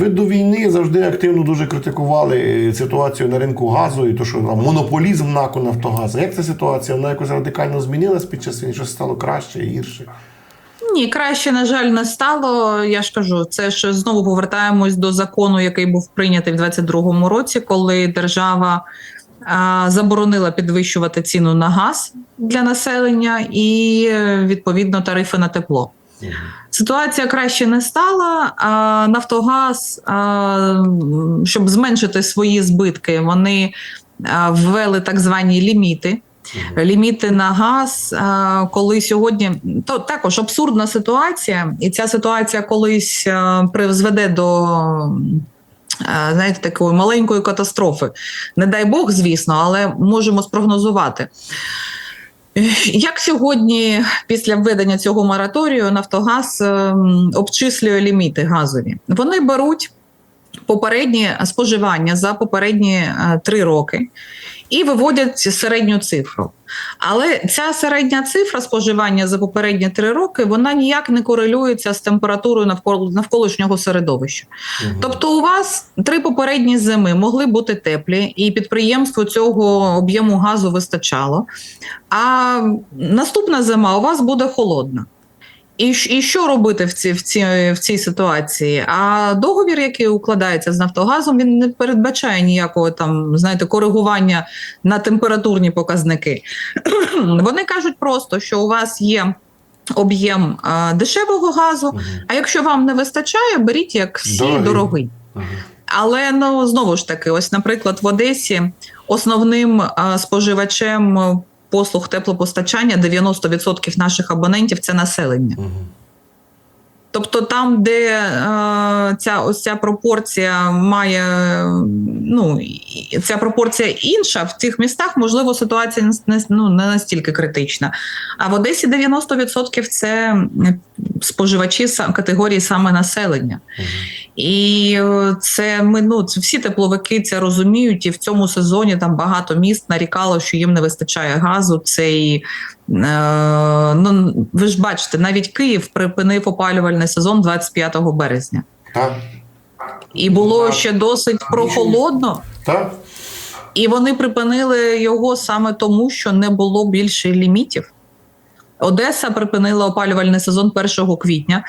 ви до війни завжди активно дуже критикували е, ситуацію на ринку газу і то, що там монополізм НАК у Нафтогазу. Як ця ситуація? Вона якось радикально змінилась під час війни? Щось стало краще, гірше? Ні, краще, на жаль, не стало. Я ж кажу, це ж знову повертаємось до закону, який був прийнятий в 22-му році, коли держава заборонила підвищувати ціну на газ для населення і е, відповідно тарифи на тепло. Ситуація краще не стала. А Нафтогаз, а, щоб зменшити свої збитки, вони ввели так звані ліміти. Ліміти на газ, коли сьогодні то також абсурдна ситуація, і ця ситуація колись призведе до знаєте, такої маленької катастрофи. Не дай Бог, звісно, але можемо спрогнозувати. Як сьогодні, після введення цього мораторію, Нафтогаз ем, обчислює ліміти газові? Вони беруть попереднє споживання за попередні е, три роки і виводять середню цифру. Але ця середня цифра споживання за попередні три роки вона ніяк не корелюється з температурою навколо навколишнього середовища. Тобто, у вас три попередні зими могли бути теплі, і підприємству цього об'єму газу вистачало. А наступна зима у вас буде холодна. І, і що робити в цій, в, цій, в цій ситуації? А договір, який укладається з Нафтогазом, він не передбачає ніякого там, знаєте, коригування на температурні показники. Вони кажуть просто, що у вас є об'єм дешевого газу, а якщо вам не вистачає, беріть як всі Дорогий. дорогий. Але ну знову ж таки, ось, наприклад, в Одесі основним а, споживачем послуг теплопостачання 90% наших абонентів це населення. Тобто, там, де е, ця ось ця пропорція має ну ця пропорція інша, в цих містах можливо ситуація не, ну, не настільки критична. А в Одесі 90% це споживачі категорії саме населення. І е, це ми ну це всі тепловики це розуміють, і в цьому сезоні там багато міст нарікало, що їм не вистачає газу. Це і ну ви ж бачите, навіть Київ припинив опалювальний сезон 25 березня, Так? і було Так. ще досить прохолодно. Так? І вони припинили його саме тому, що не було більше лімітів. Одеса припинила опалювальний сезон 1 квітня.